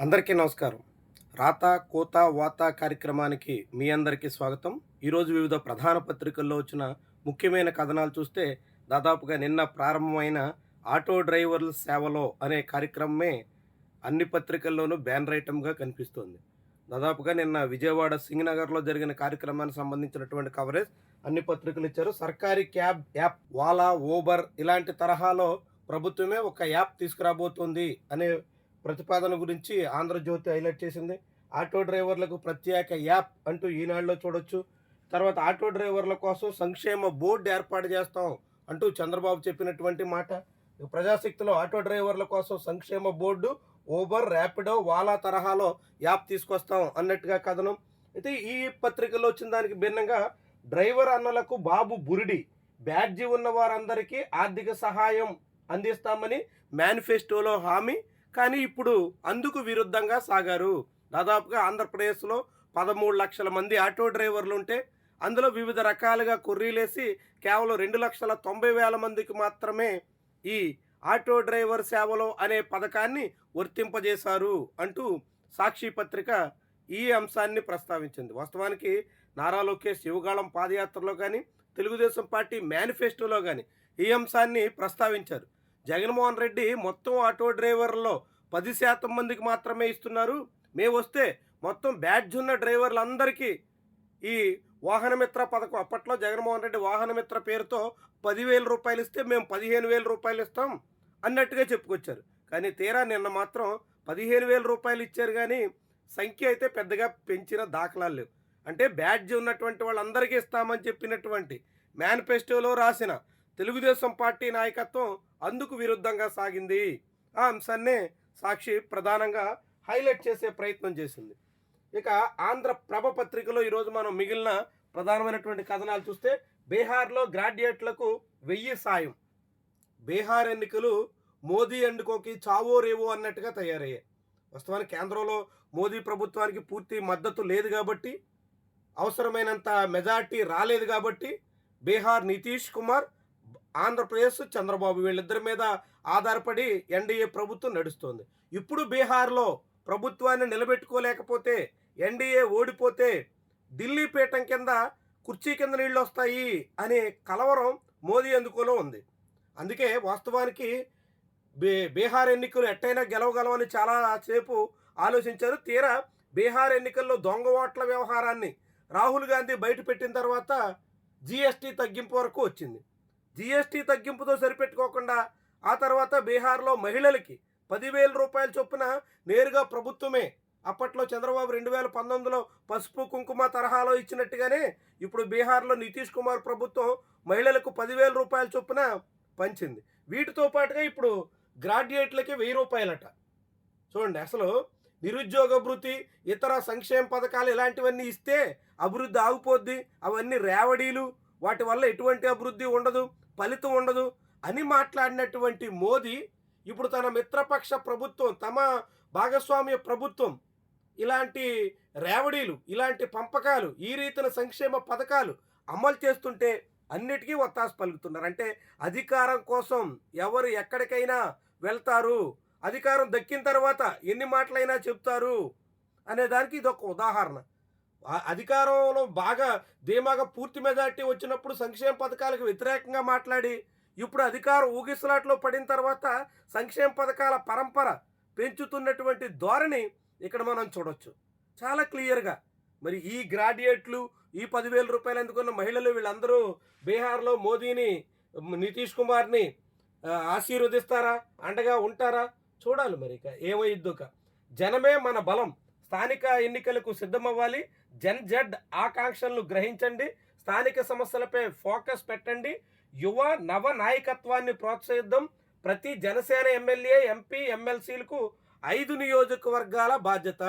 అందరికీ నమస్కారం. రాత కోత వాత కార్యక్రమానికి మీ అందరికీ స్వాగతం. ఈరోజు వివిధ ప్రధాన పత్రికల్లో వచ్చిన ముఖ్యమైన కథనాలు చూస్తే దాదాపుగా నిన్న ప్రారంభమైన ఆటో డ్రైవర్ల సేవలో అనే కార్యక్రమమే అన్ని పత్రికల్లోనూ బ్యానర్ ఐటమ్గా కనిపిస్తోంది. దాదాపుగా నిన్న విజయవాడ సింగనగర్లో జరిగిన కార్యక్రమానికి సంబంధించినటువంటి కవరేజ్ అన్ని పత్రికలు ఇచ్చారు. సర్కారీ క్యాబ్ యాప్ వాలా ఓబర్ ఇలాంటి తరహాలో ప్రభుత్వమే ఒక యాప్ తీసుకురాబోతోంది అనే ప్రతిపాదన గురించి ఆంధ్రజ్యోతి హైలైట్ చేసింది. ఆటో డ్రైవర్లకు ప్రత్యేక యాప్ అంటూ ఈనాడులో చూడొచ్చు. తర్వాత ఆటో డ్రైవర్ల కోసం సంక్షేమ బోర్డు ఏర్పాటు చేస్తాం అంటూ చంద్రబాబు చెప్పినటువంటి మాట. ప్రజాశక్తిలో ఆటో డ్రైవర్ల కోసం సంక్షేమ బోర్డు ఓబర్ ర్యాపిడో వాలా తరహాలో యాప్ తీసుకొస్తాం అన్నట్టుగా కథనం. అయితే ఈ పత్రికలో వచ్చిన దానికి భిన్నంగా డ్రైవర్ అన్నలకు బాబు బురిడి బ్యాడ్జీ ఉన్న వారందరికీ ఆర్థిక సహాయం అందిస్తామని మేనిఫెస్టోలో హామీ కానీ ఇప్పుడు అందుకు విరుద్ధంగా సాగారు. దాదాపుగా ఆంధ్రప్రదేశ్లో పదమూడు లక్షల మంది ఆటో డ్రైవర్లు ఉంటే అందులో వివిధ రకాలుగా కొర్రీలేసి కేవలం రెండు లక్షల తొంభై వేల మందికి మాత్రమే ఈ ఆటో డ్రైవర్ సేవలు అనే పథకాన్ని వర్తింపజేశారు అంటూ సాక్షి పత్రిక ఈ అంశాన్ని ప్రస్తావించింది. వాస్తవానికి నారా లోకేష్ శివగాళం పాదయాత్రలో కానీ తెలుగుదేశం పార్టీ మేనిఫెస్టోలో కానీ ఈ అంశాన్ని ప్రస్తావించారు. జగన్మోహన్ రెడ్డి మొత్తం ఆటో డ్రైవర్లో పది శాతం మందికి మాత్రమే ఇస్తున్నారు. మేము వస్తే మొత్తం బ్యాడ్జ్ ఉన్న డ్రైవర్లందరికీ ఈ వాహనమిత్ర పథకం అప్పట్లో జగన్మోహన్ రెడ్డి వాహనమిత్ర పేరుతో పదివేల రూపాయలు ఇస్తే మేము పదిహేను వేల రూపాయలు ఇస్తాం అన్నట్టుగా చెప్పుకొచ్చారు. కానీ తీరా నిన్న మాత్రం పదిహేను వేల రూపాయలు ఇచ్చారు కానీ సంఖ్య అయితే పెద్దగా పెంచిన దాఖలాలు లేవు. అంటే బ్యాడ్జ్ ఉన్నటువంటి వాళ్ళందరికీ ఇస్తామని చెప్పినటువంటి మేనిఫెస్టోలో రాసిన తెలుగుదేశం పార్టీ నాయకత్వం అందుకు విరుద్ధంగా సాగింది. ఆ అంశాన్నే సాక్షి ప్రధానంగా హైలైట్ చేసే ప్రయత్నం చేసింది. ఇక ఆంధ్ర ప్రభ పత్రికలో ఈరోజు మనం మిగిలిన ప్రధానమైనటువంటి కథనాలు చూస్తే బీహార్లో గ్రాడ్యుయేట్లకు వెయ్యి సాయం. బీహార్ ఎన్నికలు మోదీ ఎండుకోకి చావో రేవో అన్నట్టుగా తయారయ్యాయి. వాస్తవానికి కేంద్రంలో మోదీ ప్రభుత్వానికి పూర్తి మద్దతు లేదు కాబట్టి అవసరమైనంత మెజార్టీ రాలేదు కాబట్టి బీహార్ నితీష్ కుమార్ ఆంధ్రప్రదేశ్ చంద్రబాబు వీళ్ళిద్దరి మీద ఆధారపడి ఎన్డీఏ ప్రభుత్వం నడుస్తోంది. ఇప్పుడు బీహార్లో ప్రభుత్వాన్ని నిలబెట్టుకోలేకపోతే ఎన్డీఏ ఓడిపోతే ఢిల్లీ పీఠం కింద కుర్చీ కింద నీళ్ళు వస్తాయి అనే కలవరం మోదీ ఎందుకోలో ఉంది. అందుకే వాస్తవానికి బీ బీహార్ ఎన్నికలు ఎట్టయినా గెలవగలవని చాలా సేపు ఆలోచించారు. తీరా బీహార్ ఎన్నికల్లో దొంగ ఓట్ల వ్యవహారాన్ని రాహుల్ గాంధీ బయట పెట్టిన తర్వాత జీఎస్టీ తగ్గింపు వరకు వచ్చింది. జీఎస్టీ తగ్గింపుతో సరిపెట్టుకోకుండా ఆ తర్వాత బీహార్లో మహిళలకి పదివేల రూపాయల చొప్పున నేరుగా ప్రభుత్వమే. అప్పట్లో చంద్రబాబు రెండు వేల పంతొమ్మిదిలో పసుపు కుంకుమ తరహాలో ఇచ్చినట్టుగానే ఇప్పుడు బీహార్లో నితీష్ కుమార్ ప్రభుత్వం మహిళలకు పదివేల రూపాయల చొప్పున పంచింది. వీటితో పాటుగా ఇప్పుడు గ్రాడ్యుయేట్లకి వెయ్యి రూపాయలట. చూడండి అసలు నిరుద్యోగ భృతి ఇతర సంక్షేమ పథకాలు ఇలాంటివన్నీ ఇస్తే అభివృద్ధి ఆగిపోద్ది. అవన్నీ రేవడీలు వాటి వల్ల ఎటువంటి అభివృద్ధి ఉండదు ఫలితం ఉండదు అని మాట్లాడినటువంటి మోదీ ఇప్పుడు తన మిత్రపక్ష ప్రభుత్వం తమ భాగస్వామ్య ప్రభుత్వం ఇలాంటి రేవడీలు ఇలాంటి పంపకాలు ఈ రీతిన సంక్షేమ పథకాలు అమలు చేస్తుంటే అన్నిటికీ ఒత్తాసు పలుకుతున్నారు. అంటే అధికారం కోసం ఎవరు ఎక్కడికైనా వెళ్తారు అధికారం దక్కిన తర్వాత ఎన్ని మాటలైనా చెప్తారు అనే దానికి ఇది ఒక ఉదాహరణ. అధికారంలో బాగా ధీమాగా పూర్తి మెజార్టీ వచ్చినప్పుడు సంక్షేమ పథకాలకు వ్యతిరేకంగా మాట్లాడి ఇప్పుడు అధికారం ఊగిసలాట్లో పడిన తర్వాత సంక్షేమ పథకాల పరంపర పెంచుతున్నటువంటి ధోరణి ఇక్కడ మనం చూడొచ్చు. చాలా క్లియర్గా. మరి ఈ గ్రాడ్యుయేట్లు ఈ పదివేల రూపాయలు ఎందుకున్న మహిళలు వీళ్ళందరూ బీహార్లో మోదీని నితీష్ కుమార్ని ఆశీర్వదిస్తారా? అండగా ఉంటారా? చూడాలి మరి ఇక. ఏమైద్దు జనమే మన బలం. స్థానిక ఎన్నికలకు సిద్ధమవ్వాలి. జెడ్ ఆకాంక్షలను గ్రహించండి. స్థానిక సమస్యలపై ఫోకస్ పెట్టండి. యువ నవ నాయకత్వాన్ని ప్రోత్సహిద్దాం. ప్రతి జనసేన ఎమ్మెల్యే ఎంపీ ఎమ్మెల్సీలకు ఐదు నియోజకవర్గాల బాధ్యత.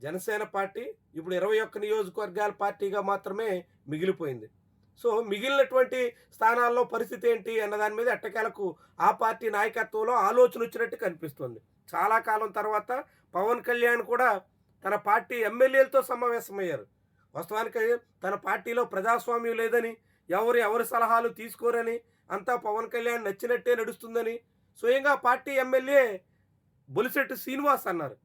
జనసేన పార్టీ ఇప్పుడు ఇరవై ఒక్క నియోజకవర్గాల పార్టీగా మాత్రమే మిగిలిపోయింది. సో మిగిలినటువంటి స్థానాల్లో పరిస్థితి ఏంటి అన్న దాని మీద ఎట్టకేలకు ఆ పార్టీ నాయకత్వంలో ఆలోచన వచ్చినట్టు కనిపిస్తుంది. చాలా కాలం తర్వాత పవన్ కళ్యాణ్ కూడా తన పార్టీ ఎమ్మెల్యేలతో సమావేశమయ్యారు. వాస్తవానికి తన పార్టీలో ప్రజాస్వామ్యం లేదని ఎవరు ఎవరి సలహాలు తీసుకోరని అంతా పవన్ కళ్యాణ్ నచ్చినట్టే నడుస్తుందని స్వయంగా పార్టీ ఎమ్మెల్యే బొలిశెట్టి శ్రీనివాస్ అన్నారు.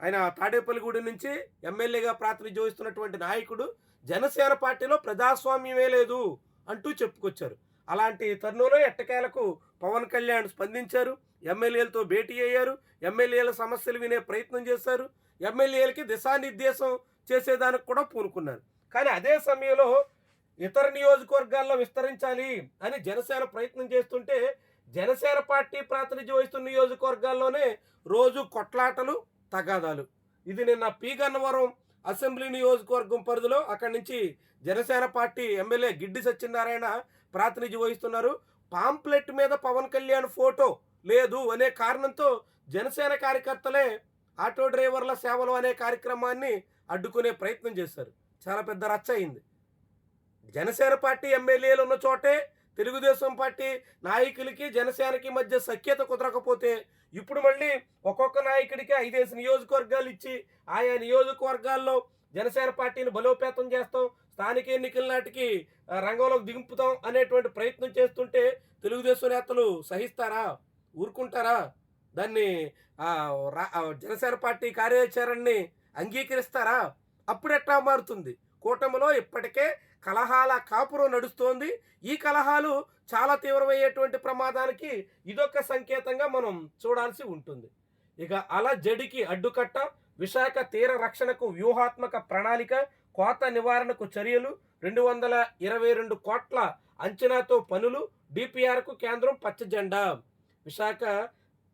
ఆయన తాడేపల్లిగూడి నుంచి ఎమ్మెల్యేగా ప్రాతినిధ్యం వహిస్తున్నటువంటి నాయకుడు జనసేన పార్టీలో ప్రజాస్వామ్యమే లేదు అంటూ చెప్పుకొచ్చారు. అలాంటి తరుణంలో ఎట్టకేలకు పవన్ కళ్యాణ్ స్పందించారు. ఎమ్మెల్యేలతో భేటీ అయ్యారు. ఎమ్మెల్యేల సమస్యలు వినే ప్రయత్నం చేశారు. ఎమ్మెల్యేలకి దిశానిర్దేశం చేసేదానికి కూడా పూనుకున్నారు. కానీ అదే సమయంలో ఇతర నియోజకవర్గాల్లో విస్తరించాలి అని జనసేన ప్రయత్నం చేస్తుంటే జనసేన పార్టీ ప్రాతినిధ్యం వహిస్తున్న నియోజకవర్గాల్లోనే రోజు కొట్లాటలు తగాదాలు. ఇది నిన్న పి గన్నవరం అసెంబ్లీ నియోజకవర్గం పరిధిలో అక్కడి నుంచి జనసేన పార్టీ ఎమ్మెల్యే గిడ్డి సత్యనారాయణ ప్రాతినిధ్యం వహిస్తున్నారు. పాంప్లెట్ మీద పవన్ కళ్యాణ్ ఫోటో లేదు అనే కారణంతో జనసేన కార్యకర్తలే ఆటో డ్రైవర్ల సేవలు అనే కార్యక్రమాన్ని అడ్డుకునే ప్రయత్నం చేశారు. చాలా పెద్ద రచ్చ అయింది. జనసేన పార్టీ ఎమ్మెల్యేలు ఉన్న చోటే తెలుగుదేశం పార్టీ నాయకులకి జనసేనకి మధ్య సఖ్యత కుదరకపోతే ఇప్పుడు మళ్ళీ ఒక్కొక్క నాయకుడికి ఐదేసి నియోజకవర్గాలు ఇచ్చి ఆయా నియోజకవర్గాల్లో జనసేన పార్టీని బలోపేతం చేస్తాం స్థానిక ఎన్నికల నాటికి రంగంలోకి దింపుతాం అనేటువంటి ప్రయత్నం చేస్తుంటే తెలుగుదేశం నేతలు సహిస్తారా? ఊరుకుంటారా? దాన్ని రా- జనసేన పార్టీ కార్యాచరణని అంగీకరిస్తారా? అప్పుడెట్లా మారుతుంది? కూటమిలో ఇప్పటికే కలహాల కాపురం నడుస్తోంది. ఈ కలహాలు చాలా తీవ్రమయ్యేటువంటి ప్రమాదానికి ఇదొక సంకేతంగా మనం చూడాల్సి ఉంటుంది. ఇక అలా జడికి అడ్డుకట్ట విశాఖ తీర రక్షణకు వ్యూహాత్మక ప్రణాళిక కోత నివారణకు చర్యలు రెండు వందల ఇరవై రెండు కోట్ల అంచనాతో పనులు డిపిఆర్కు కేంద్రం పచ్చ జెండా విశాఖ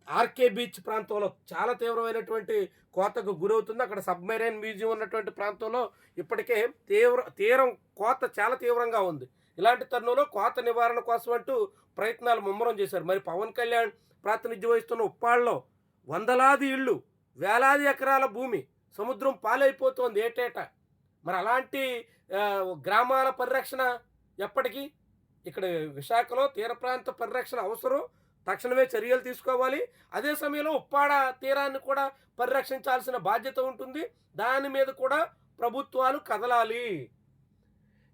ఆర్కే బీచ్ ప్రాంతంలో చాలా తీవ్రమైనటువంటి కోతకు గురవుతుంది. అక్కడ సబ్మెరైన్ మ్యూజియం ఉన్నటువంటి ప్రాంతంలో ఇప్పటికే తీవ్ర తీరం కోత చాలా తీవ్రంగా ఉంది. ఇలాంటి తరుణంలో కోత నివారణ కోసం అంటూ ప్రయత్నాలు ముమ్మరం చేశారు. మరి పవన్ కళ్యాణ్ ప్రాతినిధ్యం వహిస్తున్న ఉప్పాళ్ళలో వందలాది ఇళ్ళు వేలాది ఎకరాల భూమి సముద్రం పాలైపోతోంది ఏటేటా. మరి అలాంటి గ్రామాల పరిరక్షణ ఎప్పటికీ? ఇక్కడ విశాఖలో తీర ప్రాంత పరిరక్షణ అవసరం. తక్షణమే చర్యలు తీసుకోవాలి. అదే సమయంలో ఉప్పాడ తీరాన్ని కూడా పరిరక్షించాల్సిన బాధ్యత ఉంటుంది. దాని మీద కూడా ప్రభుత్వాలు కదలాలి.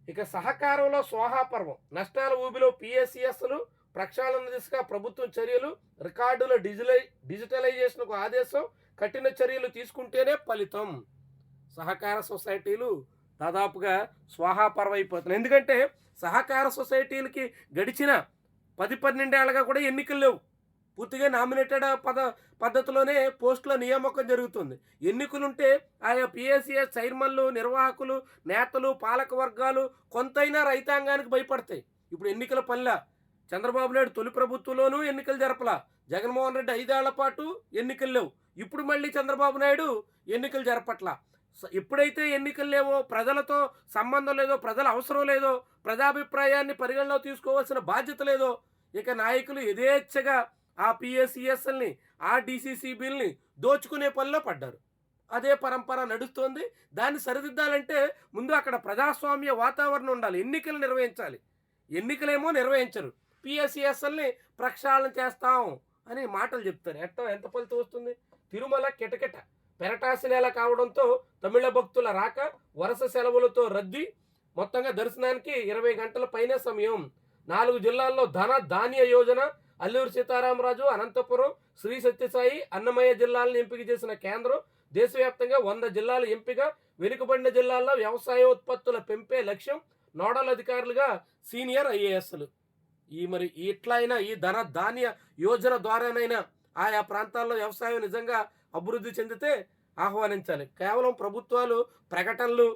ఇక సహకారంలో స్వాహాపర్వం నష్టాల ఊబిలో పిఎస్సిఎస్లు ప్రక్షాళన దిశగా ప్రభుత్వం చర్యలు రికార్డుల డిజిటలై డిజిటలైజేషన్కు ఆదేశం కఠిన చర్యలు తీసుకుంటేనే ఫలితం. సహకార సొసైటీలు దాదాపుగా స్వాహాపర్వం అయిపోతున్నాయి ఎందుకంటే సహకార సొసైటీలకి గడిచిన పది పన్నెండేళ్ళుగా కూడా ఎన్నికలు లేవు. పూర్తిగా నామినేటెడ్ పద పద్ధతిలోనే పోస్టుల నియామకం జరుగుతుంది. ఎన్నికలుంటే ఆయా పిఎస్సిఎస్ చైర్మన్లు నిర్వాహకులు నేతలు పాలక వర్గాలు కొంతైనా రైతాంగానికి భయపడతాయి. ఇప్పుడు ఎన్నికల పనిలా చంద్రబాబు నాయుడు తొలి ప్రభుత్వంలోనూ ఎన్నికలు జరపలా. జగన్మోహన్ రెడ్డి ఐదేళ్ళ పాటు ఎన్నికలు లేవు. ఇప్పుడు మళ్ళీ చంద్రబాబు నాయుడు ఎన్నికలు జరపట్లా. ఎప్పుడైతే ఎన్నికలు లేవో ప్రజలతో సంబంధం లేదో ప్రజల అవసరం లేదో ప్రజాభిప్రాయాన్ని పరిగణలో తీసుకోవాల్సిన బాధ్యత లేదో ఇక నాయకులు యథేచ్ఛగా ఆ పిఎస్సిఎస్ఎల్ని ఆ డిసిసిబిల్ని దోచుకునే పనిలో పడ్డారు. అదే పరంపర నడుస్తోంది. దాన్ని సరిదిద్దాలంటే ముందు అక్కడ ప్రజాస్వామ్య వాతావరణం ఉండాలి. ఎన్నికలు నిర్వహించాలి. ఎన్నికలేమో నిర్వహించరు. పిఎస్సిఎస్ఎల్ని ప్రక్షాళన చేస్తాం అని మాటలు చెప్తారు. ఎట్ట ఎంత ఫలితం వస్తుంది? తిరుమల కిటకిట. పెరటాసి నెల కావడంతో తమిళ భక్తుల రాక వరుస సెలవులతో రద్దీ. మొత్తంగా దర్శనానికి ఇరవై గంటల పైన సమయం. నాలుగు జిల్లాల్లో ధన ధాన్య యోజన అల్లూరు సీతారామరాజు అనంతపురం శ్రీ సత్యసాయి అన్నమయ్య జిల్లాలను ఎంపిక చేసిన కేంద్రం దేశవ్యాప్తంగా వంద జిల్లాల ఎంపిక వెనుకబడిన జిల్లాల్లో వ్యవసాయోత్పత్తుల పెంపే లక్ష్యం నోడల్ అధికారులుగా సీనియర్ ఐఏఎస్లు. ఈ మరి ఇట్లయినా ఈ ధన ధాన్య యోజన ద్వారానైనా ఆయా ప్రాంతాల్లో వ్యవసాయం నిజంగా అభివృద్ధి చెందితే ఆహ్వానించాలి. కేవలం ప్రభుత్వాలు ప్రకటనలు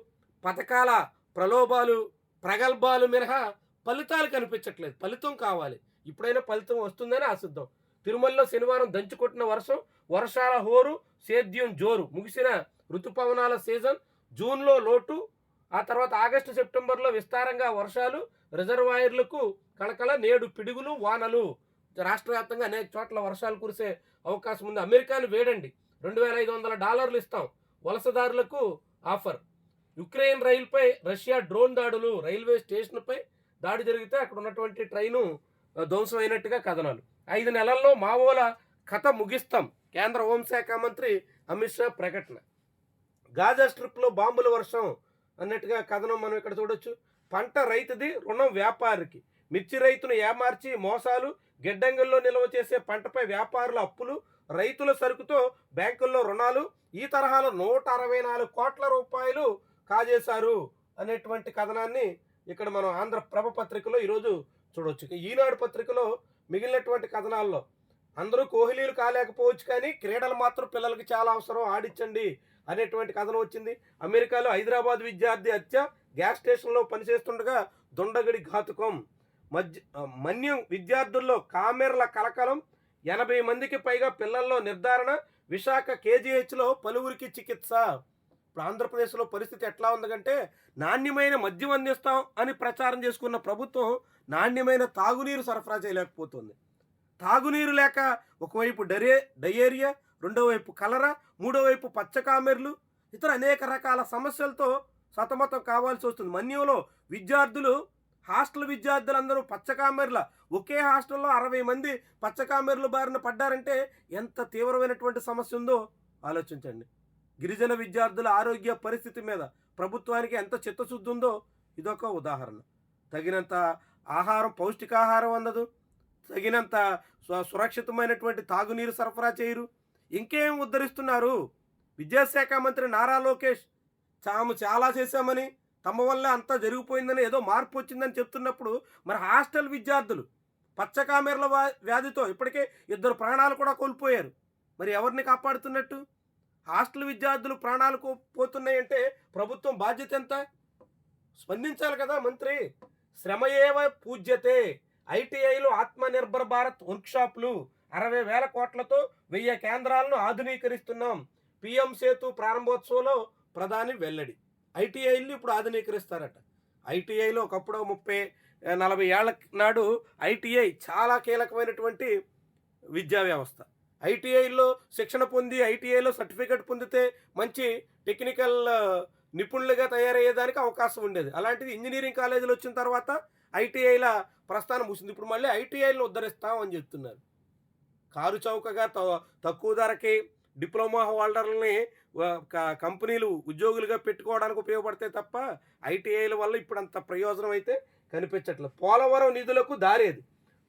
పథకాల ప్రలోభాలు ప్రగల్భాలు మినహా ఫలితాలు కనిపించట్లేదు. ఫలితం కావాలి. ఇప్పుడైనా ఫలితం వస్తుందని ఆశిద్దాం తిరుమలలో శనివారం దంచుకొట్టిన వర్షం వర్షాల హోరు సేద్యం జోరు. ముగిసిన ఋతుపవనాల సీజన్ జూన్లో లోటు ఆ తర్వాత ఆగస్టు సెప్టెంబర్లో విస్తారంగా వర్షాలు రిజర్వాయర్లకు కళకళ నేడు పిడుగులు వానలు. రాష్ట్ర వ్యాప్తంగా అనేక చోట్ల వర్షాలు కురిసే అవకాశం ఉంది. అమెరికాను వేడండి. రెండు వేల ఐదు వందల డాలర్లు ఇస్తాం. వలసదారులకు ఆఫర్. యుక్రెయిన్ రైలుపై రష్యా డ్రోన్ దాడులు రైల్వే స్టేషన్పై దాడి జరిగితే అక్కడ ఉన్నటువంటి ట్రైను ధ్వంసమైనట్టుగా కథనాలు. ఐదు నెలల్లో మావోల కథ ముగిస్తాం. కేంద్ర హోంశాఖ మంత్రి అమిత్ షా ప్రకటన. గాజా స్ట్రిప్లో బాంబుల వర్షం అన్నట్టుగా కథనం మనం ఇక్కడ చూడొచ్చు. పంట రైతుది రుణం వ్యాపారికి. మిర్చి రైతును ఏమార్చి మోసాలు గిడ్డంగుల్లో నిల్వ చేసే పంటపై వ్యాపారుల అప్పులు రైతుల సరుకుతో బ్యాంకుల్లో రుణాలు ఈ తరహాలో నూట అరవై నాలుగు కోట్ల రూపాయలు కాజేశారు అనేటువంటి కథనాన్ని ఇక్కడ మనం ఆంధ్రప్రభ పత్రికలో ఈరోజు చూడవచ్చు ఈనాడు పత్రికలో మిగిలినటువంటి కథనాల్లో అందరూ కోహ్లీలు కాలేకపోవచ్చు కానీ క్రీడలు మాత్రం పిల్లలకి చాలా అవసరం ఆడించండి అనేటువంటి కథనం వచ్చింది. అమెరికాలో హైదరాబాద్ విద్యార్థి హత్య గ్యాస్ స్టేషన్లో పనిచేస్తుండగా దొండగడి ఘాతుకం. మధ్య మన్యం విద్యార్థుల్లో కామెర్ల కలకలం ఎనభై మందికి పైగా పిల్లల్లో నిర్ధారణ విశాఖ కేజీహెచ్లో పలువురికి చికిత్స. ఇప్పుడు ఆంధ్రప్రదేశ్లో పరిస్థితి ఎట్లా ఉందంటే నాణ్యమైన మద్యం అందిస్తాం అని ప్రచారం చేసుకున్న ప్రభుత్వం నాణ్యమైన తాగునీరు సరఫరా చేయలేకపోతుంది. తాగునీరు లేక ఒకవైపు డరే డయేరియా రెండో వైపు కలరా మూడో వైపు పచ్చకామెర్లు ఇతర అనేక రకాల సమస్యలతో సతమతం కావాల్సి వస్తుంది. మన్యంలో విద్యార్థులు హాస్టల్ విద్యార్థులందరూ పచ్చకామెర్ల ఒకే హాస్టల్లో అరవై మంది పచ్చకామెర్ల బారిన పడ్డారంటే ఎంత తీవ్రమైనటువంటి సమస్య ఉందో ఆలోచించండి. గిరిజన విద్యార్థుల ఆరోగ్య పరిస్థితి మీద ప్రభుత్వానికి ఎంత చిత్తశుద్ధి ఉందో ఇదొక ఉదాహరణ. తగినంత ఆహారం పౌష్టికాహారం అందదు. తగినంత సు- సురక్షితమైనటువంటి తాగునీరు సరఫరా చేయరు. ఇంకేం ఉద్ధరిస్తున్నారు? విద్యాశాఖ మంత్రి నారా లోకేష్ తాము చాలా చేశామని తమ వల్ల అంతా జరిగిపోయిందని ఏదో మార్పు వచ్చిందని చెప్తున్నప్పుడు మరి హాస్టల్ విద్యార్థులు పచ్చకామెర్ల వ్యాధితో ఇప్పటికే ఇద్దరు ప్రాణాలు కూడా కోల్పోయారు. మరి ఎవరిని కాపాడుతున్నట్టు? హాస్టల్ విద్యార్థులు ప్రాణాలకు పోతున్నాయంటే ప్రభుత్వం బాధ్యత ఎంత? స్పందించాలి కదా మంత్రి. శ్రమ ఏవ పూజ్యతే. ఐటీఐలో ఆత్మనిర్భర్ భారత్ వర్క్షాప్లు. అరవై వేల కోట్లతో వెయ్యి కేంద్రాలను ఆధునీకరిస్తున్నాం. పిఎం సేతు ప్రారంభోత్సవంలో ప్రధాని వెల్లడి. ఐటీఐలు ఇప్పుడు ఆధునీకరిస్తారట. ఐటీఐలో ఒకప్పుడు ముప్పై నలభై ఏళ్ళ నాడు ఐటీఐ చాలా కీలకమైనటువంటి విద్యా వ్యవస్థ. ఐటీఐలో శిక్షణ పొంది ఐటీఐలో సర్టిఫికేట్ పొందితే మంచి టెక్నికల్ నిపుణులుగా తయారయ్యేదానికి అవకాశం ఉండేది. అలాంటిది ఇంజనీరింగ్ కాలేజీలు వచ్చిన తర్వాత ఐటీఐల ప్రస్థానం ముసింది ఇప్పుడు మళ్ళీ ఐటీఐలను ఉద్ధరిస్తాం అని చెప్తున్నారు. కారు చౌకగా త- తక్కువ ధరకి డిప్లొమా హోల్డర్లని క- కంపెనీలు ఉద్యోగులుగా పెట్టుకోవడానికి ఉపయోగపడతాయి తప్ప ఐటీఐల వల్ల ఇప్పుడు అంత ప్రయోజనం అయితే కనిపించట్లేదు. పోలవరం నిధులకు దారేది.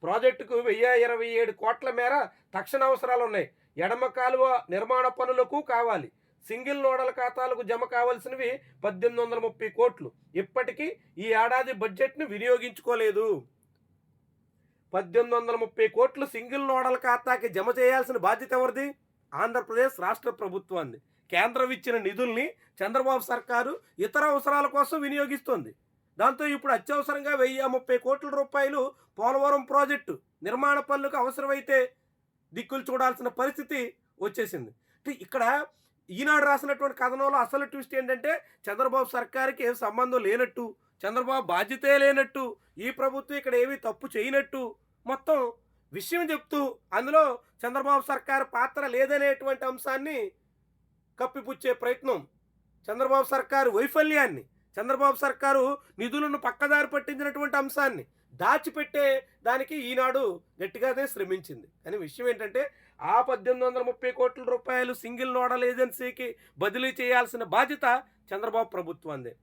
ప్రాజెక్టుకు వెయ్యి ఇరవై ఏడు కోట్ల మేర తక్షణ అవసరాలు ఉన్నాయి ఎడమ కాలువ నిర్మాణ పనులకు కావాలి. సింగిల్ నోడల్ ఖాతాలకు జమ కావాల్సినవి పద్దెనిమిది వందల ముప్పై కోట్లు. ఇప్పటికీ ఈ ఏడాది బడ్జెట్ను వినియోగించుకోలేదు. పద్దెనిమిది వందల ముప్పై కోట్లు సింగిల్ నోడల్ ఖాతాకి జమ చేయాల్సిన బాధ్యత ఎవరిది? ఆంధ్రప్రదేశ్ రాష్ట్ర ప్రభుత్వాన్ని కేంద్రం ఇచ్చిన నిధుల్ని చంద్రబాబు సర్కారు ఇతర అవసరాల కోసం వినియోగిస్తోంది. దాంతో ఇప్పుడు అత్యవసరంగా వెయ్యి ముప్పై కోట్ల రూపాయలు పోలవరం ప్రాజెక్టు నిర్మాణ పనులకు అవసరమైతే దిక్కులు చూడాల్సిన పరిస్థితి వచ్చేసింది. ఇక్కడ ఈనాడు రాసినటువంటి కథనంలో అసలు ట్విస్ట్ ఏంటంటే చంద్రబాబు సర్కారుకి ఏం సంబంధం లేనట్టు చంద్రబాబు బాధ్యతే లేనట్టు ఈ ప్రభుత్వం ఇక్కడ ఏమీ తప్పు చేయనట్టు మొత్తం విషయం చెప్తూ అందులో చంద్రబాబు సర్కారు పాత్ర లేదనేటువంటి అంశాన్ని కప్పిపుచ్చే ప్రయత్నం చంద్రబాబు సర్కారు వైఫల్యాన్ని చంద్రబాబు సర్కారు నిధులను పక్కదారి పట్టించినటువంటి అంశాన్ని దాచిపెట్టే దానికి ఈనాడు గట్టిగానే శ్రమించింది. కానీ విషయం ఏంటంటే ఆ పద్దెనిమిది వందల ముప్పై కోట్ల రూపాయలు సింగిల్ నోడల్ ఏజెన్సీకి బదిలీ చేయాల్సిన బాధ్యత చంద్రబాబు ప్రభుత్వందే.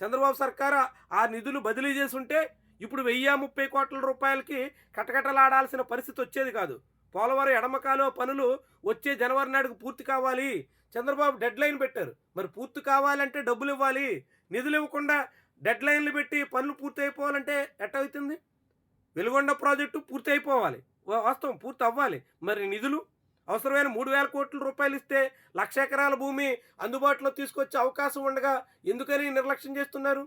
చంద్రబాబు సర్కారు ఆ నిధులు బదిలీ చేసుంటే ఇప్పుడు వెయ్యి ముప్పై కోట్ల రూపాయలకి కటకటలాడాల్సిన పరిస్థితి వచ్చేది కాదు. పోలవరం ఎడమకాలు పనులు వచ్చే జనవరి నాడుకు పూర్తి కావాలి. చంద్రబాబు డెడ్ లైన్ పెట్టారు. మరి పూర్తి కావాలంటే డబ్బులు ఇవ్వాలి. నిధులు ఇవ్వకుండా డెడ్ లైన్లు పెట్టి పనులు పూర్తి అయిపోవాలంటే ఎట్ట అవుతుంది వెలుగొండ ప్రాజెక్టు పూర్తి అయిపోవాలి వాస్తవం పూర్తి అవ్వాలి మరి నిధులు? అవసరమైన మూడు వేల కోట్ల రూపాయలు ఇస్తే లక్ష ఎకరాల భూమి అందుబాటులో తీసుకొచ్చే అవకాశం ఉండగా ఎందుకని నిర్లక్ష్యం చేస్తున్నారు?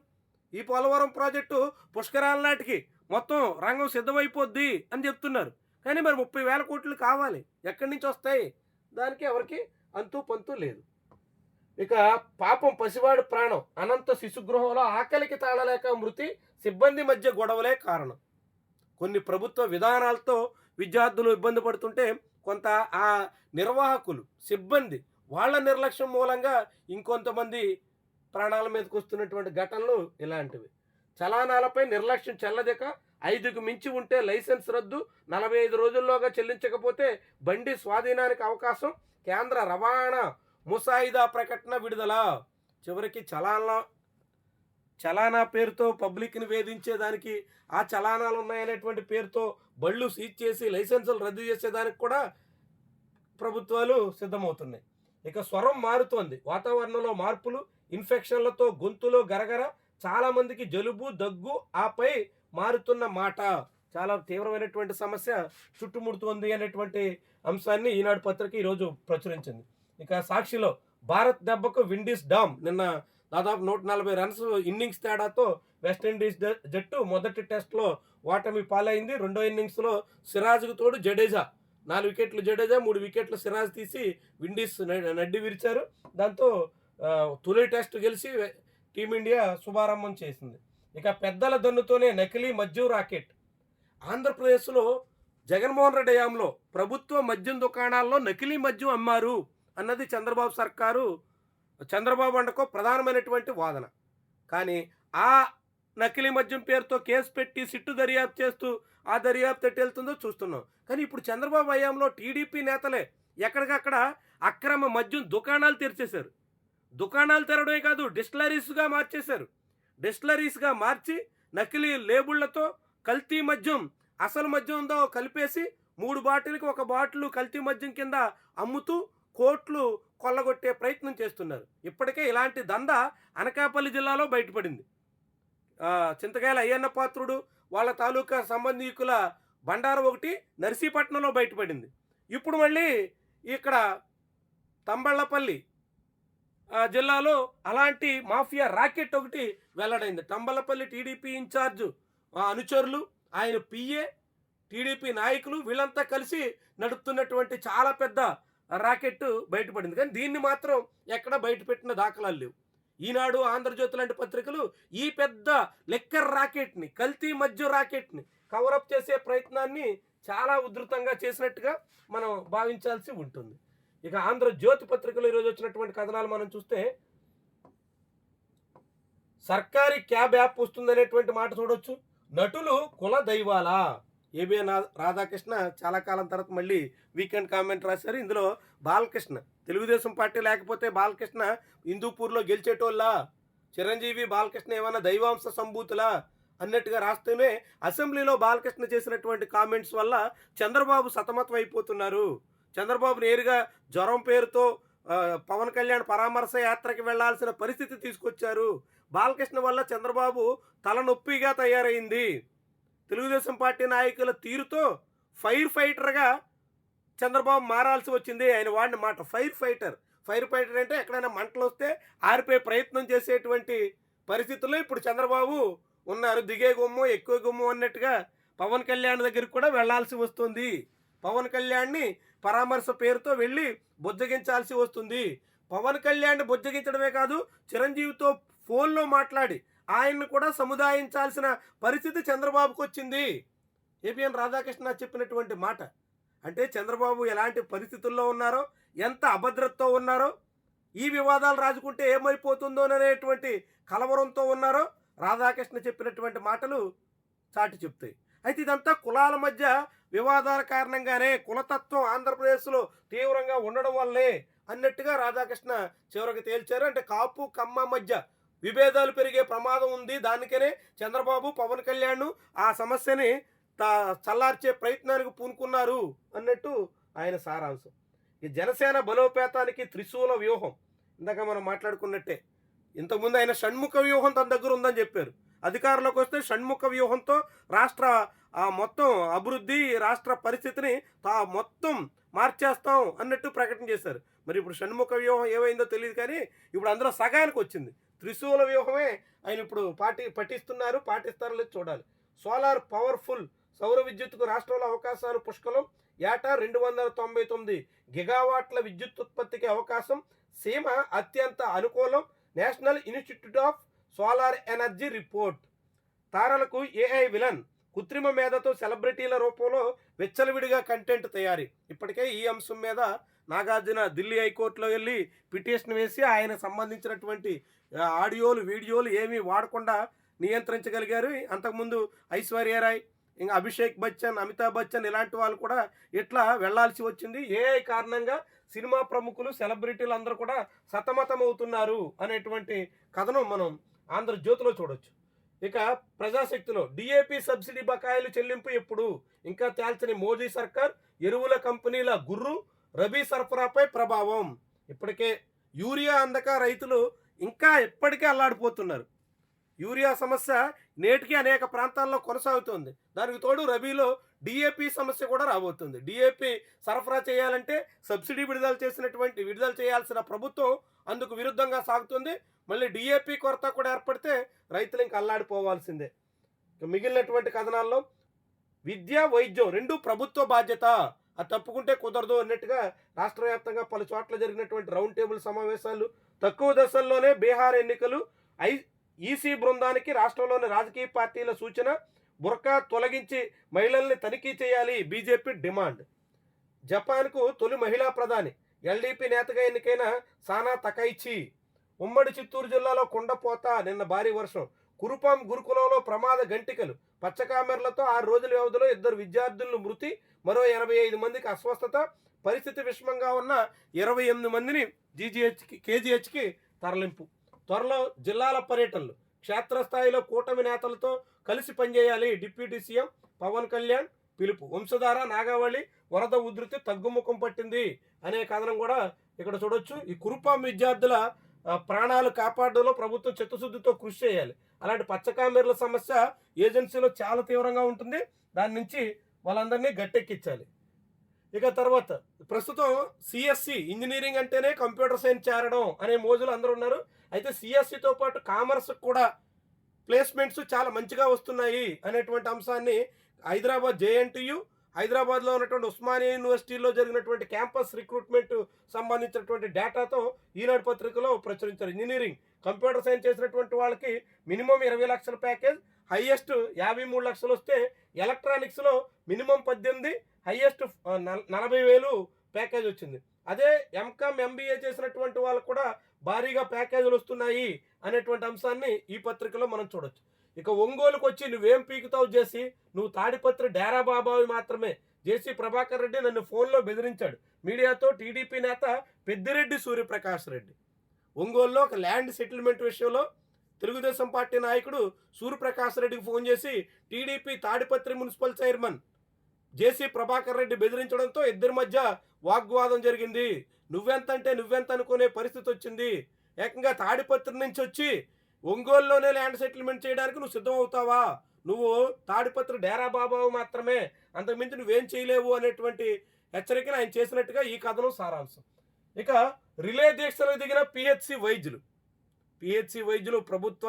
ఈ పోలవరం ప్రాజెక్టు పుష్కరాల నాటికి మొత్తం రంగం సిద్ధమైపోద్ది అని చెప్తున్నారు. కానీ మరి ముప్పై వేల కోట్లు కావాలి. ఎక్కడి నుంచి వస్తాయి? దానికి ఎవరికి అంతు పంతు లేదు. ఇక పాపం పసివాడి ప్రాణం అనంత శిశుగృహంలో ఆకలికి తాళలేక మృతి సిబ్బంది మధ్య గొడవలే కారణం. కొన్ని ప్రభుత్వ విధానాలతో విద్యార్థులు ఇబ్బంది పడుతుంటే కొంత ఆ నిర్వాహకులు సిబ్బంది వాళ్ళ నిర్లక్ష్యం మూలంగా ఇంకొంతమంది ప్రాణాల మీదకి వస్తున్నటువంటి ఘటనలు ఇలాంటివి. చలానాలపై నిర్లక్ష్యం చెల్లదక ఐదుకు మించి ఉంటే లైసెన్స్ రద్దు నలభై ఐదు రోజుల్లోగా చెల్లించకపోతే బండి స్వాధీనానికి అవకాశం కేంద్ర రవాణా ముసాయిదా ప్రకటన విడుదల. చివరికి చలానా చలానా పేరుతో పబ్లిక్ని వేధించేదానికి ఆ చలానాలు ఉన్నాయనేటువంటి పేరుతో బళ్ళు సీజ్ చేసి లైసెన్సులు రద్దు చేసేదానికి కూడా ప్రభుత్వాలు సిద్ధమవుతున్నాయి. ఇక స్వరం మారుతోంది. వాతావరణంలో మార్పులు ఇన్ఫెక్షన్లతో గొంతులో గరగర చాలామందికి జలుబు దగ్గు ఆపై మారుతున్న మాట. చాలా తీవ్రమైనటువంటి సమస్య చుట్టుముడుతోంది అనేటువంటి అంశాన్ని ఈనాడు పత్రిక ఈరోజు ప్రచురించింది. ఇక సాక్షిలో భారత్ దెబ్బకు విండీస్ డామ్. నిన్న దాదాపు నూట నలభై రన్స్ ఇన్నింగ్స్ తేడాతో వెస్టిండీస్ జ- జట్టు మొదటి టెస్ట్లో ఓటమి పాలైంది. రెండో ఇన్నింగ్స్లో సిరాజ్కు తోడు జడేజా. నాలుగు వికెట్లు జడేజా మూడు వికెట్లు సిరాజ్ తీసి విండీస్ నడ్డి విరిచారు. దాంతో తొలి టెస్ట్ గెలిచి టీమిండియా శుభారంభం చేసింది. ఇక పెద్దల దన్నుతోనే నకిలీ మద్యం రాకెట్. ఆంధ్రప్రదేశ్లో జగన్మోహన్ రెడ్డి హయాంలో ప్రభుత్వ మద్యం దుకాణాల్లో నకిలీ మద్యం అమ్మారు. అన్నది చంద్రబాబు సర్కారు చంద్రబాబు అండకో ప్రధానమైనటువంటి వాదన. కానీ ఆ నకిలీ మద్యం పేరుతో కేసు పెట్టి సిట్టు దర్యాప్తు చేస్తూ ఆ దర్యాప్తు ఎట్టు వెళ్తుందో చూస్తున్నాం. కానీ ఇప్పుడు చంద్రబాబు హయాంలో టీడీపీ నేతలే ఎక్కడికక్కడ అక్రమ మద్యం దుకాణాలు తెరిచేశారు. దుకాణాలు తెరడమే కాదు డిస్టిలరీస్గా మార్చేశారు. డిస్టిలరీస్గా మార్చి నకిలీ లేబుళ్ళతో కల్తీ మద్యం అసలు మద్యంతో కలిపేసి మూడు బాటిల్కి ఒక బాటిల్ కల్తీ మద్యం కింద అమ్ముతూ కోట్లు కొల్లగొట్టే ప్రయత్నం చేస్తున్నారు. ఇప్పటికే ఇలాంటి దంద అనకాపల్లి జిల్లాలో బయటపడింది. చింతకాయల అయ్యన్న పాత్రుడు వాళ్ళ తాలూకా సంబంధీకుల బండారం ఒకటి నర్సీపట్నంలో బయటపడింది. ఇప్పుడు మళ్ళీ ఇక్కడ తంబళ్ళపల్లి జిల్లాలో అలాంటి మాఫియా రాకెట్ ఒకటి వెల్లడైంది. తంబలపల్లి టీడీపీ ఇన్ఛార్జ్ అనుచరులు ఆయన పిఏ టీడీపీ నాయకులు వీళ్ళంతా కలిసి నడుపుతున్నటువంటి చాలా పెద్ద రాకెట్ బయటపడింది. కానీ దీన్ని మాత్రం ఎక్కడ బయటపెట్టిన దాఖలాలు లేవు. ఈనాడు ఆంధ్రజ్యోతి లాంటి పత్రికలు ఈ పెద్ద లెక్కర్ రాకెట్ని కల్తీ మధ్య రాకెట్ని కవరప్ చేసే ప్రయత్నాన్ని చాలా ఉధృతంగా చేసినట్టుగా మనం భావించాల్సి ఉంటుంది. ఇక ఆంధ్రజ్యోతి పత్రికలు ఈరోజు వచ్చినటువంటి కథనాలు మనం చూస్తే సర్కారీ క్యాబ్ యాప్ వస్తుందనేటువంటి మాట చూడొచ్చు. నటులు కుల దైవాలా? ఏబిఎన్ రాధాకృష్ణ చాలా కాలం తర్వాత మళ్ళీ వీకెండ్ కామెంట్ రాశారు. ఇందులో బాలకృష్ణ తెలుగుదేశం పార్టీ లేకపోతే బాలకృష్ణ హిందూపూర్లో గెలిచేటోళ్ళ? చిరంజీవి బాలకృష్ణ ఏమైనా దైవాంశ సంభూతులా? అన్నట్టుగా రాస్తూనే అసెంబ్లీలో బాలకృష్ణ చేసినటువంటి కామెంట్స్ వల్ల చంద్రబాబు సతమతం అయిపోతున్నారు. చంద్రబాబు నేరుగా జ్వరం పేరుతో పవన్ కళ్యాణ్ పరామర్శ యాత్రకి వెళ్ళాల్సిన పరిస్థితి తీసుకొచ్చారు. బాలకృష్ణ వల్ల చంద్రబాబు తలనొప్పిగా తయారైంది. తెలుగుదేశం పార్టీ నాయకుల తీరుతో ఫైర్ ఫైటర్గా చంద్రబాబు మారాల్సి వచ్చింది ఆయన వాడిన మాట. Fire fighter. ఫైర్ ఫైటర్ అంటే ఎక్కడైనా మంటలు వస్తే ఆరిపోయే ప్రయత్నం చేసేటువంటి పరిస్థితుల్లో ఇప్పుడు చంద్రబాబు ఉన్నారు. దిగే గుమ్ము ఎక్కువ గుమ్ము అన్నట్టుగా పవన్ కళ్యాణ్ దగ్గరికి కూడా వెళ్ళాల్సి వస్తుంది. పవన్ కళ్యాణ్ని పరామర్శ పేరుతో వెళ్ళి బుజ్జగించాల్సి వస్తుంది. పవన్ కళ్యాణ్ బుజ్జగించడమే కాదు చిరంజీవితో ఫోన్లో మాట్లాడి ఆయన్ని కూడా సముదాయించాల్సిన పరిస్థితి చంద్రబాబుకు వచ్చింది ఏబిఎన్ రాధాకృష్ణ చెప్పినటువంటి మాట. అంటే చంద్రబాబు ఎలాంటి పరిస్థితుల్లో ఉన్నారో ఎంత అభద్రతతో ఉన్నారో ఈ వివాదాలు రాజుకుంటే ఏమైపోతుందో అనేటువంటి కలవరంతో ఉన్నారో రాధాకృష్ణ చెప్పినటువంటి మాటలు చాటి చెప్తాయి. అయితే ఇదంతా కులాల మధ్య వివాదాల కారణంగానే కులతత్వం ఆంధ్రప్రదేశ్లో తీవ్రంగా ఉండడం వల్లే అన్నట్టుగా రాధాకృష్ణ చివరికి తేల్చారు. అంటే కాపు కమ్మ మధ్య విభేదాలు పెరిగే ప్రమాదం ఉంది. దానికనే చంద్రబాబు పవన్ కళ్యాణ్ ఆ సమస్యని తా- చల్లార్చే ప్రయత్నానికి పూనుకున్నారు అన్నట్టు ఆయన సారాంశం. ఈ జనసేన బలోపేతానికి త్రిశూల వ్యూహం. ఇందాక మనం మాట్లాడుకున్నట్టే ఇంతకుముందు ఆయన షణ్ముఖ వ్యూహం తన దగ్గర ఉందని చెప్పారు. అధికారంలోకి వస్తే షణ్ముఖ వ్యూహంతో రాష్ట్ర ఆ మొత్తం అభివృద్ధి రాష్ట్ర పరిస్థితిని తా మొత్తం మార్చేస్తాం అన్నట్టు ప్రకటన చేశారు. మరి ఇప్పుడు షణ్ముఖ వ్యూహం ఏమైందో తెలియదు కానీ ఇప్పుడు అందులో సగానికి వచ్చింది. త్రిశూల వ్యూహమే ఆయన ఇప్పుడు పాటి పఠిస్తున్నారు పాటిస్తారో చూడాలి. సోలార్ పవర్ఫుల్ సౌర విద్యుత్కు రాష్ట్రంలో అవకాశాలు పుష్కలం. ఏటా రెండు వందల తొంభై తొమ్మిది గిగావాట్ల విద్యుత్ ఉత్పత్తికి అవకాశం. సీమ అత్యంత అనుకూలం. National institute of solar energy report. తారలకు AI villain కృత్రిమ మేధతో సెలబ్రిటీల రూపంలో వెచ్చలవిడిగా కంటెంట్ తయారీ. ఇప్పటికే ఈ అంశం మీద నాగార్జున ఢిల్లీ హైకోర్టులో వెళ్ళి పిటిషన్ వేసి ఆయన సంబంధించినటువంటి ఆడియోలు వీడియోలు ఏమీ వాడకుండా నియంత్రించగలిగారు. అంతకుముందు ఐశ్వర్యరాయ్ ఇంకా అభిషేక్ బచ్చన్ అమితాబ్ బచ్చన్ ఇలాంటి వాళ్ళు కూడా ఇట్లా వెళ్ళాల్సి వచ్చింది. ఏ కారణంగా సినిమా ప్రముఖులు సెలబ్రిటీలు అందరూ కూడా సతమతమవుతున్నారు అనేటువంటి కథనం మనం ఆంధ్రజ్యోతిలో చూడొచ్చు. ఇక ప్రజాశక్తిలో డిఏపి సబ్సిడీ బకాయిలు చెల్లింపు ఎప్పుడు? ఇంకా తేల్చని మోదీ సర్కార్ ఎరువుల కంపెనీల గుర్రు రబీ సరఫరాపై ప్రభావం. ఇప్పటికే యూరియా అందక రైతులు ఇంకా ఎప్పటికీ అల్లాడిపోతున్నారు. యూరియా సమస్య నేటికి అనేక ప్రాంతాల్లో కొనసాగుతుంది. దానికి తోడు రబీలో డిఏపి సమస్య కూడా రాబోతుంది. డిఏపి సరఫరా చేయాలంటే సబ్సిడీ విడుదల చేసినటువంటి విడుదల చేయాల్సిన ప్రభుత్వం అందుకు విరుద్ధంగా సాగుతుంది. మళ్ళీ డిఏపి కొరత కూడా ఏర్పడితే రైతులు ఇంకా అల్లాడిపోవాల్సిందే. మిగిలినటువంటి కథనాల్లో విద్య వైద్యం రెండు ప్రభుత్వ బాధ్యత. అది తప్పుకుంటే కుదరదు అన్నట్టుగా రాష్ట్ర వ్యాప్తంగా పలు చోట్ల జరిగినటువంటి రౌండ్ టేబుల్ సమావేశాలు తక్కువ దశల్లోనే బీహార్ ఎన్నికలు ఐ ఈసీ బృందానికి రాష్ట్రంలోని రాజకీయ పార్టీల సూచన బురకా తొలగించి మహిళల్ని తనిఖీ చేయాలి బీజేపీ డిమాండ్. జపాన్కు తొలి మహిళా ప్రధాని ఎల్డీపీ నేతగా ఎన్నికైన సానా తకైచి. ఉమ్మడి చిత్తూరు జిల్లాలో కుండపోత నిన్న భారీ వర్షం. కురుపాం గురుకులంలో ప్రమాద గంటికలు. పచ్చకామెర్లతో ఆరు రోజుల వ్యవధిలో ఇద్దరు విద్యార్థులను మృతి మరో ఎనభై ఐదు మందికి అస్వస్థత. పరిస్థితి విషమంగా ఉన్న ఇరవై ఎనిమిది మందిని జీజీహెచ్కి కేజీహెచ్కి తరలింపు. త్వరలో జిల్లాల పర్యటనలు. క్షేత్రస్థాయిలో కూటమి నేతలతో కలిసి పనిచేయాలి. డిప్యూటీ సీఎం పవన్ కళ్యాణ్ పిలుపు. వంశధార నాగావళి వరద ఉధృతి తగ్గుముఖం పట్టింది అనే కథనం కూడా ఇక్కడ చూడొచ్చు. ఈ కురుపాం విద్యార్థుల ప్రాణాలు కాపాడడంలో ప్రభుత్వం చిత్తశుద్ధితో కృషి చేయాలి. అలాంటి పచ్చకామెర్ల సమస్య ఏజెన్సీలో చాలా తీవ్రంగా ఉంటుంది. దాని నుంచి వాళ్ళందరినీ గట్టెక్కించాలి. ఇక తర్వాత ప్రస్తుతం సిఎస్సి ఇంజనీరింగ్ అంటేనే కంప్యూటర్ సైన్స్ చేరడం అనే మోజులు అందరూ ఉన్నారు. అయితే సిఎస్సితో పాటు కామర్స్ కూడా ప్లేస్మెంట్స్ చాలా మంచిగా వస్తున్నాయి అనేటువంటి అంశాన్ని హైదరాబాద్ జేఎన్టీయు హైదరాబాద్లో ఉన్నటువంటి ఉస్మానియా యూనివర్సిటీలో జరిగినటువంటి క్యాంపస్ రిక్రూట్మెంట్ సంబంధించినటువంటి డేటాతో ఈనాడు పత్రికలో ప్రచురించారు. ఇంజనీరింగ్ కంప్యూటర్ సైన్స్ చేసినటువంటి వాళ్ళకి మినిమం ఇరవై లక్షల ప్యాకేజ్ హైయెస్ట్ యాభై మూడు లక్షలు వస్తే ఎలక్ట్రానిక్స్లో మినిమం పద్దెనిమిది హైయెస్ట్ నలభై వేలు ప్యాకేజ్ వచ్చింది. అదే ఎంకామ్ ఎంబీఏ చేసినటువంటి వాళ్ళకు కూడా భారీగా ప్యాకేజీలు వస్తున్నాయి అనేటువంటి అంశాన్ని ఈ పత్రికలో మనం చూడొచ్చు. ఇక ఒంగోలుకు వచ్చి నువ్వేం పీకుతావు చేసి నువ్వు తాడిపత్రి డేరా బాబావి మాత్రమే. జేసీ ప్రభాకర్ రెడ్డి నన్ను ఫోన్లో బెదిరించాడు. మీడియాతో టీడీపీ నేత పెద్దిరెడ్డి సూర్యప్రకాష్ రెడ్డి. ఒంగోలులో ఒక ల్యాండ్ సెటిల్మెంట్ విషయంలో తెలుగుదేశం పార్టీ నాయకుడు సూర్యప్రకాష్ రెడ్డికి ఫోన్ చేసి TDP Tadipatri municipal chairman JC Prabhakar Reddy బెదిరించడంతో ఇద్దరి మధ్య వాగ్వాదం జరిగింది. నువ్వెంత అంటే నువ్వెంత అనుకునే పరిస్థితి వచ్చింది ఏకంగా తాడిపత్రి నుంచి వచ్చి ఒంగోలులోనే ల్యాండ్ సెటిల్మెంట్ చేయడానికి నువ్వు సిద్ధం అవుతావా నువ్వు తాడిపత్రి డేరా బాబావు మాత్రమే అంతకుమించి నువ్వేం చేయలేవు అనేటువంటి హెచ్చరికను ఆయన చేసినట్టుగా ఈ కథనం సారాంశం. ఇక రిలే దీక్షలకు దిగిన పిహెచ్సి వైద్యులు. పిహెచ్సి వైద్యులు ప్రభుత్వ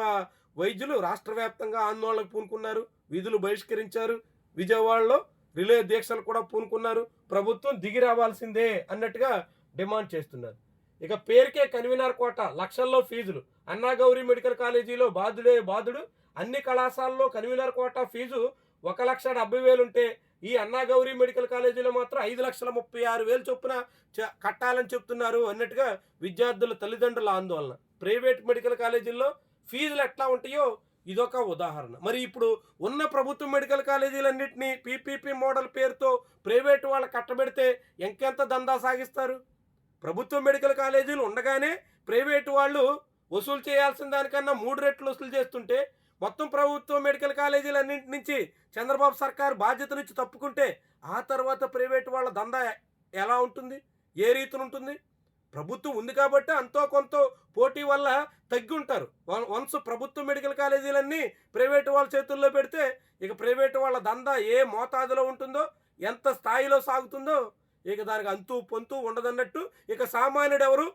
వైద్యులు రాష్ట్ర వ్యాప్తంగా ఆందోళనకు పూనుకున్నారు విధులు బహిష్కరించారు. విజయవాడలో రిలే దీక్షలు కూడా పూనుకున్నారు. ప్రభుత్వం దిగి రావాల్సిందే అన్నట్టుగా డిమాండ్ చేస్తున్నారు. ఇక పేరుకే కన్వీనర్ కోట లక్షల్లో ఫీజులు. అన్నాగౌరి మెడికల్ కాలేజీలో బాధుడే బాధుడు అన్ని కళాశాలలో కన్వీనర్ కోట ఫీజు ఒక లక్ష డెబ్బై వేలు ఉంటే ఈ అన్నాగౌరి మెడికల్ కాలేజీలో మాత్రం ఐదు లక్షల ముప్పై ఆరు వేలు చొప్పున చ- కట్టాలని చెప్తున్నారు అన్నట్టుగా విద్యార్థుల తల్లిదండ్రుల ఆందోళన. ప్రైవేట్ మెడికల్ కాలేజీల్లో ఫీజులు ఎట్లా ఉంటాయో ఇదొక ఉదాహరణ. మరి ఇప్పుడు ఉన్న ప్రభుత్వ మెడికల్ కాలేజీలన్నింటినీ పీపీపీ మోడల్ పేరుతో ప్రైవేట్ వాళ్ళు కట్టబెడితే ఇంకెంత దందా సాగిస్తారు? ప్రభుత్వ మెడికల్ కాలేజీలు ఉండగానే ప్రైవేటు వాళ్ళు వసూలు చేయాల్సిన దానికన్నా మూడు రెట్లు వసూలు చేస్తుంటే మొత్తం ప్రభుత్వ మెడికల్ కాలేజీలన్నింటి నుంచి చంద్రబాబు సర్కార్ బాధ్యత నుంచి తప్పుకుంటే ఆ తర్వాత ప్రైవేటు వాళ్ళ దందా ఎలా ఉంటుంది? ఏ రీతిలో ఉంటుంది? ప్రభుత్వం ఉంది కాబట్టి అంతో కొంత పోటీ వల్ల తగ్గి ఉంటారు. వన్- వన్స్ ప్రభుత్వ మెడికల్ కాలేజీలన్నీ ప్రైవేట్ వాళ్ళ చేతుల్లో పెడితే ఇక ప్రైవేట్ వాళ్ళ దందా ఏ మోతాదులో ఉంటుందో ఎంత స్థాయిలో సాగుతుందో ఇక దానికి అంతు పొంతు ఉండదన్నట్టు ఇక సామాన్యుడు ఎవరు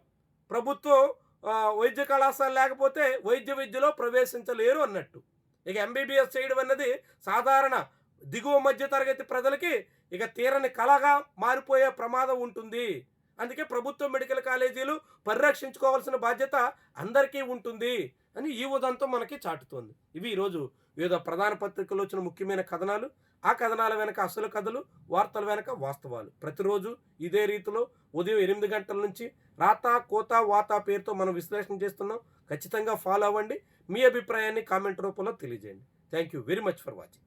ప్రభుత్వం వైద్య కళాశాల లేకపోతే వైద్య విద్యలో ప్రవేశించలేరు అన్నట్టు. ఇక ఎంబీబీఎస్ చేయడం అన్నది సాధారణ దిగువ మధ్య తరగతి ప్రజలకి ఇక తీరని కళగా మారిపోయే ప్రమాదం ఉంటుంది. అందుకే ప్రభుత్వ మెడికల్ కాలేజీలు పరిరక్షించుకోవాల్సిన బాధ్యత అందరికీ ఉంటుంది అని ఈ ఉదంతం మనకి చాటుతోంది. ఇవి ఈరోజు వివిధ ప్రధాన పత్రికల్లో వచ్చిన ముఖ్యమైన కథనాలు. ఆ కథనాల వెనక అసలు కథలు వార్తల వెనక వాస్తవాలు. ప్రతిరోజు ఇదే రీతిలో ఉదయం ఎనిమిది గంటల నుంచి రాత కోత వాత పేరుతో మనం విశ్లేషణ చేస్తున్నాం. ఖచ్చితంగా ఫాలో అవ్వండి. మీ అభిప్రాయాన్ని కామెంట్ రూపంలో తెలియజేయండి. Thank you very much for watching